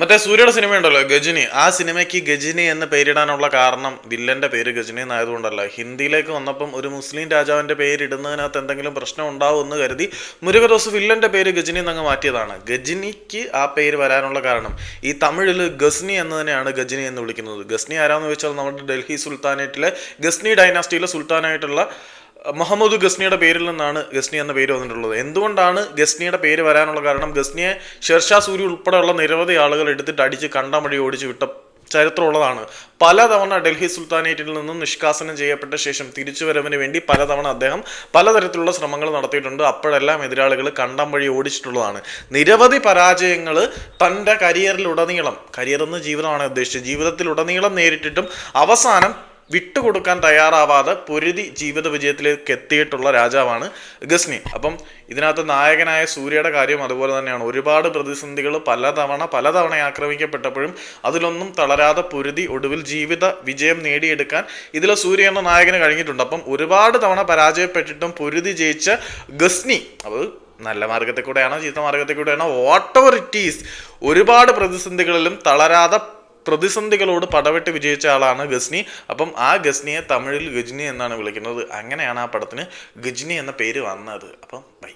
മറ്റേ സൂര്യയുടെ സിനിമ ഉണ്ടല്ലോ ഗജനി. ആ സിനിമയ്ക്ക് ഗജിനി എന്ന് പേരിടാനുള്ള കാരണം വില്ലന്റെ പേര് ഗജിനി എന്നായതുകൊണ്ടല്ല. ഹിന്ദിയിലേക്ക് വന്നപ്പം ഒരു മുസ്ലിം രാജാവിന്റെ പേരിടുന്നതിനകത്ത് എന്തെങ്കിലും പ്രശ്നം ഉണ്ടാവും എന്ന് കരുതി മുരുകദോസ് വില്ലന്റെ പേര് ഗജിനി എന്നങ്ങ് മാറ്റിയതാണ്. ഗജിനിക്ക് ആ പേര് വരാനുള്ള കാരണം ഈ തമിഴിൽ ഗസ്നി എന്നതിനെയാണ് ഗജിനി എന്ന് വിളിക്കുന്നത്. ഗസ്നി ആരാന്ന് ചോദിച്ചാൽ നമ്മുടെ ഡൽഹി സുൽത്താനേറ്റിലെ ഗസ്നി ഡൈനാസ്റ്റിയിലെ സുൽത്താനായിട്ടുള്ള മുഹമ്മദ് ഗസ്നിയുടെ പേരിൽ നിന്നാണ് ഗസ്നി എന്ന പേര് വന്നിട്ടുള്ളത്. എന്തുകൊണ്ടാണ് ഗസ്നിയുടെ പേര് വരാനുള്ള കാരണം? ഗസ്നിയെ ഷെർഷാ സൂരി ഉൾപ്പെടെയുള്ള നിരവധി ആളുകൾ എടുത്തിട്ട് അടിച്ച് കണ്ടമഴി ഓടിച്ച് വിട്ട ചരിത്രമുള്ളതാണ്. പലതവണ ഡൽഹി സുൽത്താനേറ്റിൽ നിന്നും നിഷ്കാസനം ചെയ്യപ്പെട്ട ശേഷം തിരിച്ചുവരവിന് വേണ്ടി പലതവണ അദ്ദേഹം പലതരത്തിലുള്ള ശ്രമങ്ങൾ നടത്തിയിട്ടുണ്ട്. അപ്പോഴെല്ലാം എതിരാളികൾ കണ്ടം വഴി ഓടിച്ചിട്ടുള്ളതാണ്. നിരവധി പരാജയങ്ങൾ തന്റെ കരിയറിലുടനീളം കരിയർ എന്ന ജീവിതമാണ് ഉദ്ദേശിച്ചത്. ജീവിതത്തിലുടനീളം നേരിട്ടിട്ടും അവസാനം വിട്ടുകൊടുക്കാൻ തയ്യാറാവാതെ പൊരുതി ജീവിത വിജയത്തിലേക്ക് എത്തിയിട്ടുള്ള രാജാവാണ് ഗസ്നി. അപ്പം ഇതിനകത്ത് നായകനായ സൂര്യയുടെ കാര്യം അതുപോലെ തന്നെയാണ്. ഒരുപാട് പ്രതിസന്ധികൾ പലതവണ പലതവണ ആക്രമിക്കപ്പെട്ടപ്പോഴും അതിലൊന്നും തളരാതെ പൊരുതി ഒടുവിൽ ജീവിത വിജയം നേടിയെടുക്കാൻ ഇതിലെ സൂര്യ എന്ന നായകന് കഴിഞ്ഞിട്ടുണ്ട്. അപ്പം ഒരുപാട് തവണ പരാജയപ്പെട്ടിട്ടും പൊരുതി ജയിച്ച ഗസ്നി അത് നല്ല മാർഗത്തിൽ കൂടെയാണോ ചീത്ത മാർഗത്തിൽ കൂടെയാണോ വാട്ട് ഇറ്റ് ഈസ് ഒരുപാട് പ്രതിസന്ധികളിലും തളരാതെ പ്രതിസന്ധികളോട് പടവെട്ട് വിജയിച്ച ആളാണ് ഗസ്നി. അപ്പം ആ ഗസ്നിയെ തമിഴിൽ ഗജ്നി എന്നാണ് വിളിക്കുന്നത്. അങ്ങനെയാണ് ആ പടത്തിന് ഗജ്നി എന്ന പേര് വന്നത്. അപ്പം ബൈ.